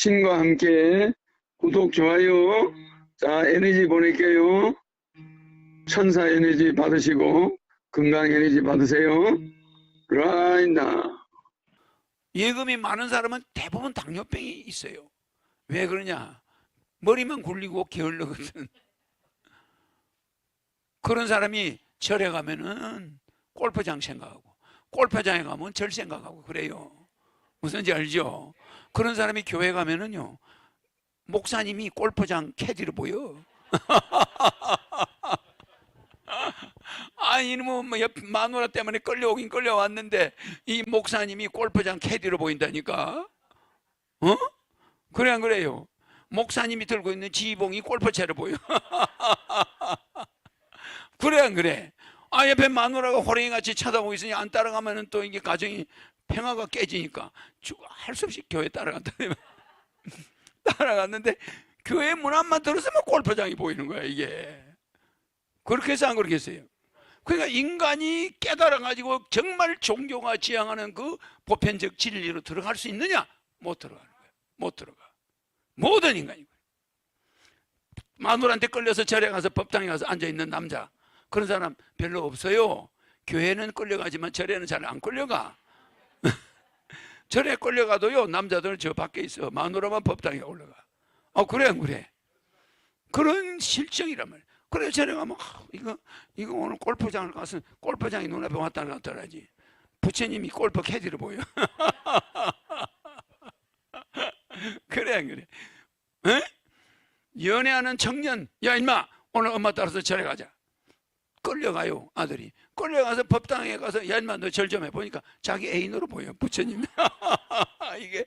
신과 함께 구독, 좋아요. 자, 에너지 보낼게요. 천사 에너지 받으시고 건강 에너지 받으세요. 라인다. 예금이 많은 사람은 대부분 당뇨병이 있어요. 왜 그러냐? 머리만 굴리고 게을르거든. 그런 사람이 절에 가면은 골프장 생각하고 골프장에 가면 절 생각하고 그래요. 무슨 지 알죠? 그런 사람이 교회 가면은요. 목사님이 골프장 캐디로 보여. 아니 뭐옆 마누라 때문에 끌려오긴 끌려왔는데 이 목사님이 골프장 캐디로 보인다니까. 어? 그래 안 그래요? 목사님이 들고 있는 지봉이 골프채로 보여. 그래 안 그래? 아 옆에 마누라가 호랭이 같이 쳐다보고 있으니 안 따라가면은 또 이게 가정이 평화가 깨지니까 할 수 없이 교회 따라간다. 따라갔는데 교회 문 앞만 들었으면 골프장이 보이는 거야 이게. 그렇게 해서 안 그렇겠어요? 그러니까 인간이 깨달아 가지고 정말 종교가 지향하는 그 보편적 진리로 들어갈 수 있느냐? 못 들어가는 거예요. 못 들어가. 모든 인간이. 마누라한테 끌려서 절에 가서 법당에 가서 앉아 있는 남자 그런 사람 별로 없어요. 교회는 끌려가지만 절에는 잘 안 끌려가. 절에 끌려가도요 남자들은 저 밖에 있어 마누라만 법당에 올라가. 어 그래 안 그래? 그런 실정이란 말이야. 그래 절에 가면 아, 이거 이거 오늘 골프장을 가서 골프장이 눈앞에 왔다 갔다 하지. 부처님이 골프 캐디로 보여. 그래 안 그래? 에? 연애하는 청년 야 임마 오늘 엄마 따라서 절에 가자. 끌려가요 아들이 끌려가서 법당에 가서 야 임마 너절 좀 해보니까 자기 애인으로 보여 부처님 이게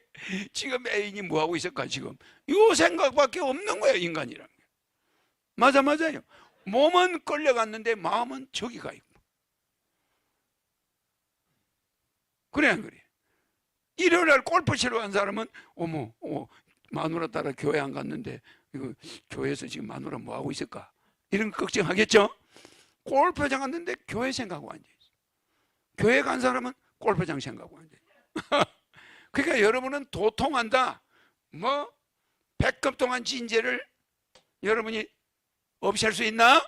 지금 애인이 뭐하고 있을까 지금? 이 생각밖에 없는 거야 인간이란 게. 맞아 맞아요. 몸은 끌려갔는데 마음은 저기 가 있고. 그래 안 그래? 일요일 날 골프 치러 간 사람은 어머 어, 마누라 따라 교회 안 갔는데 이거 교회에서 지금 마누라 뭐 하고 있을까? 이런 거 걱정하겠죠 골프장 갔는데 교회 생각하고 앉아 있어. 교회 간 사람은 골프장 생각하고 앉아 있어. 그러니까 여러분은 도통한다. 뭐 백급 동안 진죄를 여러분이 없앨 수 있나?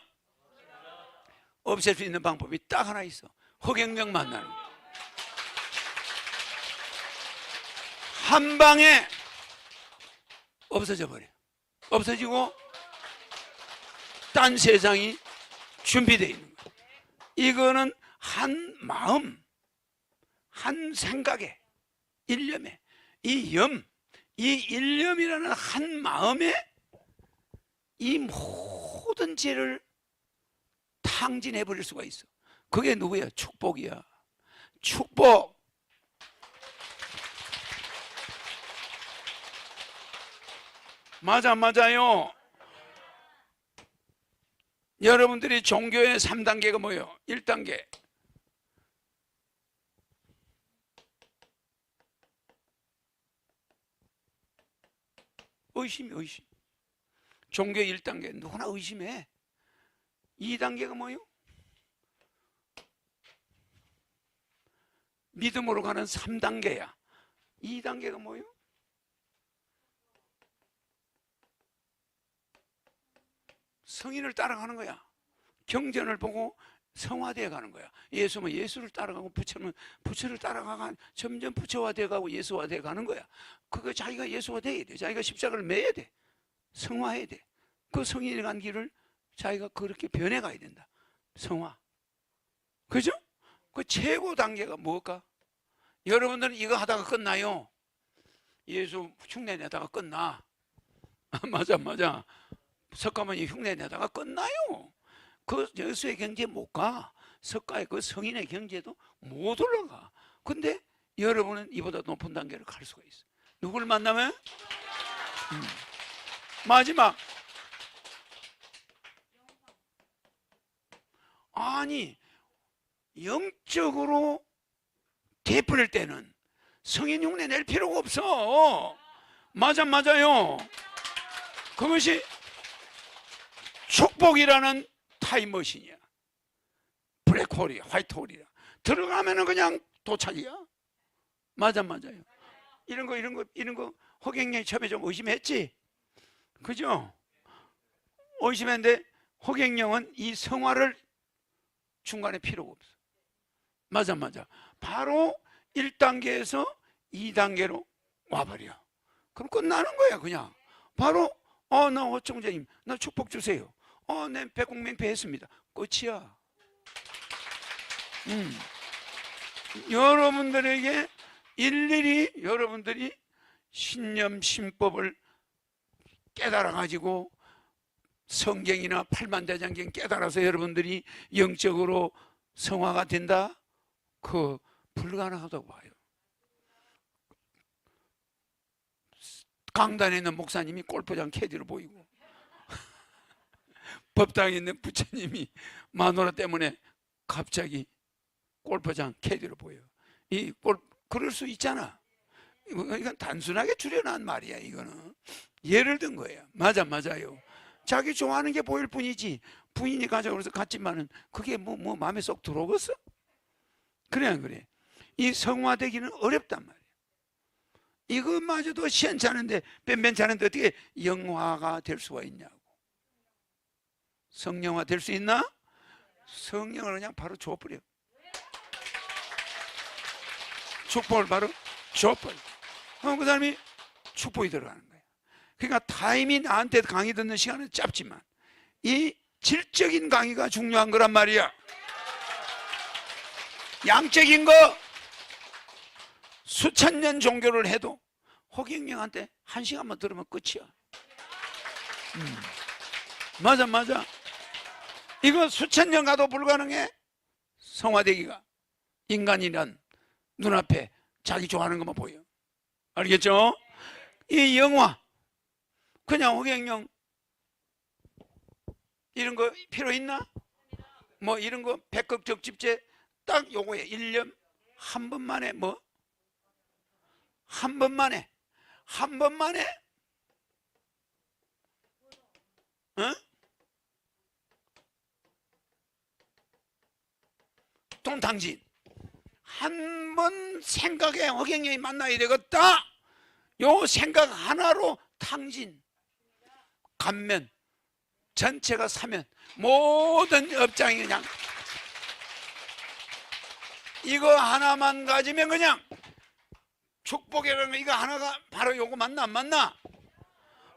없앨 수 있는 방법이 딱 하나 있어. 허경영 만나는 거. 한 방에 없어져 버려. 없어지고 딴 세상이 준비되어 있는 거예요. 이거는 한 마음, 한 생각에, 일념에, 이 염, 이 일념이라는 한 마음에 이 모든 죄를 탕진해 버릴 수가 있어. 그게 누구야? 축복이야. 축복. 맞아, 맞아요. 여러분들이 종교의 3단계가 뭐예요? 1단계. 의심, 의심. 종교의 1단계. 누구나 의심해. 2단계가 뭐예요? 믿음으로 가는 3단계야. 2단계가 뭐예요? 성인을 따라가는 거야. 경전을 보고 성화되어 가는 거야. 예수면 예수를 따라가고 부처는 부처를 따라가가 점점 부처화되어 가고 예수화되어 가는 거야. 그거 자기가 예수화돼야 돼. 자기가 십자가를 매야 돼. 성화해야 돼. 그 성인이 간 길을 자기가 그렇게 변해 가야 된다. 성화. 그죠? 그 최고 단계가 뭘까? 여러분들은 이거 하다가 끝나요. 예수 흉내 내다가 끝나. 맞아, 맞아. 석가모니 흉내 내다가 끝나요. 그 여수의 경제 못 가. 석가의 그 성인의 경제도 못 올라가. 근데 여러분은 이보다 높은 단계를 갈 수가 있어. 누굴 만나면? 음. 마지막. 아니, 영적으로 되풀릴 때는 성인 흉내 낼 필요가 없어. 맞아, 맞아요. 그것이 축복이라는 타임머신이야. 블랙홀이야, 화이트홀이야. 들어가면은 그냥 도착이야. 맞아, 맞아요. 이런 거, 이런 거, 이런 거 허경영이 처음에 좀 의심했지? 그죠? 의심했는데 허경영은 이 성화를 중간에 필요가 없어. 맞아, 맞아. 바로 1단계에서 2단계로 와버려. 그럼 끝나는 거야, 그냥. 바로, 어, 나 호청자님, 나 축복 주세요. 어, 내 백공맹패 했습니다. 끝이야. 음. 여러분들에게 일일이 여러분들이 신념, 신법을 깨달아 가지고 성경이나 팔만대장경 깨달아서 여러분들이 영적으로 성화가 된다? 그 불가능하다고 봐요. 강단에 있는 목사님이 골프장 캐디로 보이고 법당에 있는 부처님이 마누라 때문에 갑자기 골프장 캐디로 보여. 이 골, 그럴 수 있잖아. 이건 단순하게 줄여놓은 말이야, 이거는. 예를 든 거예요. 맞아, 맞아요. 자기 좋아하는 게 보일 뿐이지. 부인이 가자고 그래서 갔지만은 그게 뭐, 뭐 마음에 쏙 들어오겠어? 그래, 안 그래? 이 성화되기는 어렵단 말이야. 이것마저도 시원찮은데, 뺀뺀찮은데 어떻게 영화가 될 수가 있냐고. 성령화 될 수 있나? 성령을 그냥 바로 줘버려. 축복을 바로 줘버려. 그럼 그 사람이 축복이 들어가는 거야. 그러니까 타임이 나한테 강의 듣는 시간은 짧지만 이 질적인 강의가 중요한 거란 말이야. 양적인 거 수천 년 종교를 해도 허경영한테 한 시간만 들으면 끝이야. 음. 맞아, 맞아. 이거 수천 년 가도 불가능해. 성화되기가 인간이란 눈앞에 자기 좋아하는 것만 보여. 알겠죠? 이 영화 그냥 허경영 이런 거 필요 있나? 뭐 이런 거 백극 적집제 딱 요거에 1년 한 번만에 뭐? 한 번만에 한 번만에 어? 동탕진 한번 생각에 허경영이 만나야 되겠다 요 생각 하나로 탕진 감면 전체가 사면 모든 업장이 그냥 이거 하나만 가지면 그냥 축복이라는 거 이거 하나가 바로 요거 맞나 안 맞나?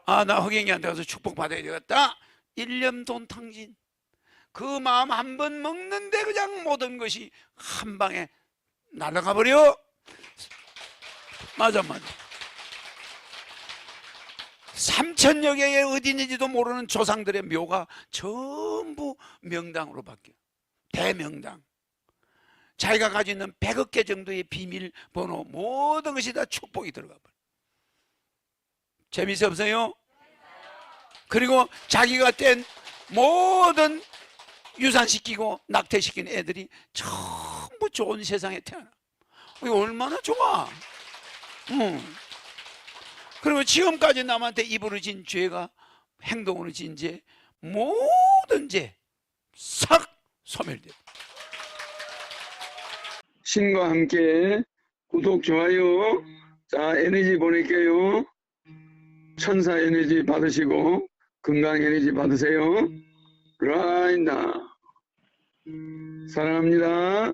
아 나 허경이한테 가서 축복 받아야 되겠다. 일념 돈 탕진. 그 마음 한 번 먹는데 그냥 모든 것이 한 방에 날아가 버려. 맞아 맞아. 삼천여 개의 어디인지도 모르는 조상들의 묘가 전부 명당으로 바뀌어. 대명당. 자기가 가지고 있는 100억 개 정도의 비밀번호 모든 것이 다 축복이 들어가 버려. 재미있어 없어요? 그리고 자기가 뗀 모든 유산시키고 낙태시킨 애들이 전부 좋은 세상에 태어나. 이거 얼마나 좋아. 응. 그리고 지금까지 남한테 입으로 진 죄가 행동으로 진 죄, 모든 죄, 싹 소멸돼. 신과 함께 구독, 좋아요. 자, 에너지 보낼게요. 천사 에너지 받으시고, 건강 에너지 받으세요. 라인다. 사랑합니다.